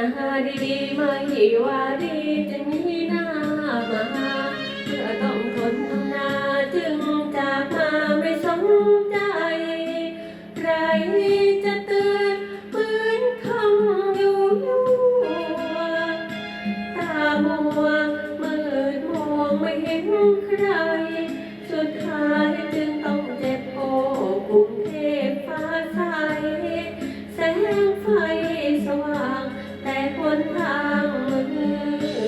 ดีๆไม่ว่าดีจะมีหน้ามาเพื่อต้องทนทำนาจึงจากมาไม่สนใจใครจะเตือนเหมือนคำอยู่ยวตามัวมืดมองไม่เห็นใครสุดท้าย นทางมื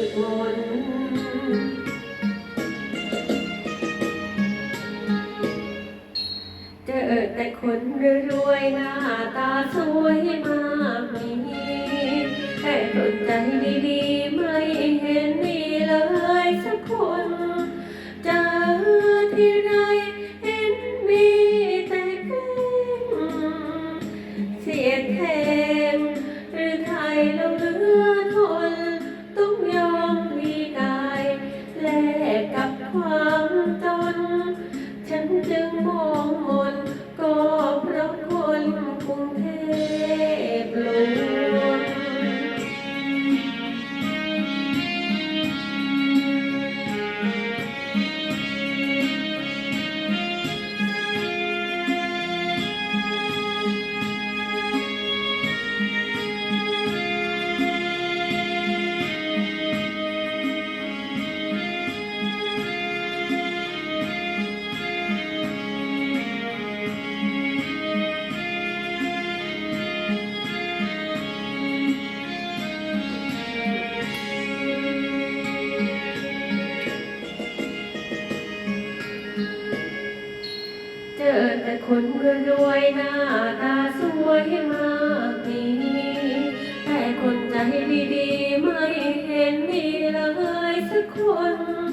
ดมนเจอแต่คนรวยๆหน้าตาสวยมากมีแต่คนใจดีๆไม่เห็นมีเลยสักคนเจอที่ไรเห็นมีแต่แกล้งเสียแท 梦梦 แต่คนรวยๆหน้าตาสวยมากมีแต่คนใจดีๆไม่เห็นมีเลยสักคน